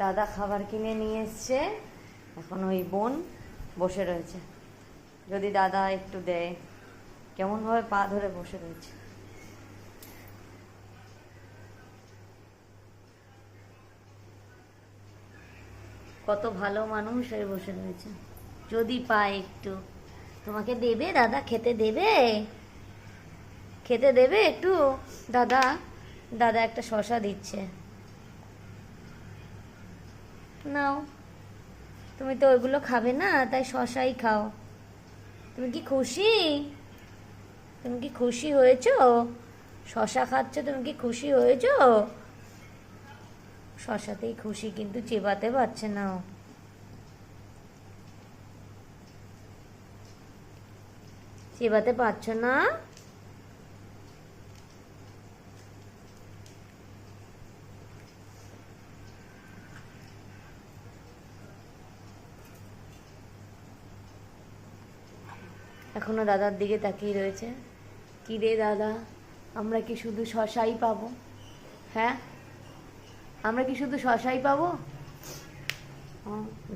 দাদা খাবার কিনে নিয়ে এসছে। এখন ওই বোন বসে রয়েছে। যদি দাদা একটু দেয়, কেমনভাবে পা ধরে বসে রয়েছে। কত ভালো মানুষ হয়ে বসে রয়েছে। যদি পায় একটু। তোমাকে দেবে দাদা? খেতে দেবে? খেতে দেবে একটু? দাদা দাদা একটা শশা দিচ্ছে। নাও। তুমি তো ওইগুলো খাবে না, তাই শশাই খাও। তুমি কি খুশি? তুমি কি খুশি হয়েছো? শশা খাচ্ছ, তুমি কি খুশি হয়েছো? শশাতেই খুশি কিন্তু চেবাতে পারছে না। চেবাতে পারছ না? এখনও দাদার দিকে তাকিয়ে রয়েছে। কি রে দাদা আমরা কি শুধু শশাই পাবো? হ্যাঁ? আমরা কি শুধু শশাই পাবো?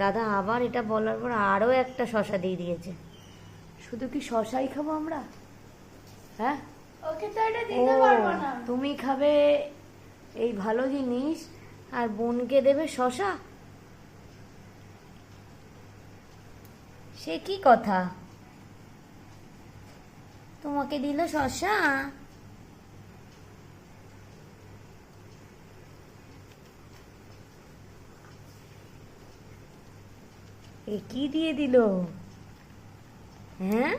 দাদা আবার এটা বলার পর আরও একটা শশা দিয়ে দিয়েছে। শুধু কি শশাই খাব আমরা? হ্যাঁ? ওকে তো এটা দিতে পারব না। তুমি খাবে এই ভালো জিনিস আর বোনকে দেবে শশা? সে কি কথা? তোমাকে দিল শশা? এ কি দিয়ে দিল? হ্যাঁ?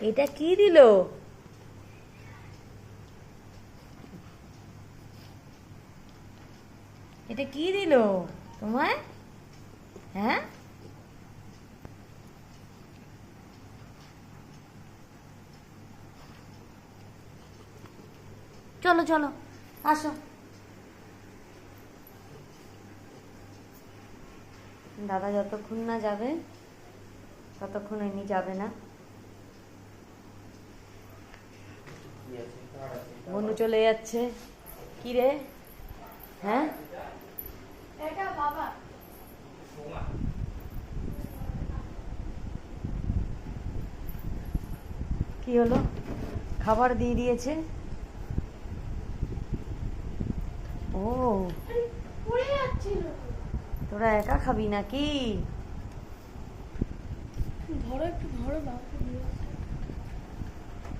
এটা কি দিল? এটা কি দিল তোমায়? হ্যাঁ? চলো চলো আসো। দাদা যতক্ষণ না যাবে ততক্ষণ এমনি যাবে না। বনু চলে যাচ্ছে। কি রে? হ্যাঁ? কি হলো? খাবার দিয়ে দিয়েছে? ও। পড়ে যাচ্ছিল তোরা একা খাবি নাকি? ধরো একটু ধরো।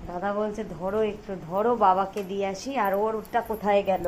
দাদা বলছে ধরো একটু ধরো বাবাকে দিয়ে আসি আর ওরটা কোথায় গেল?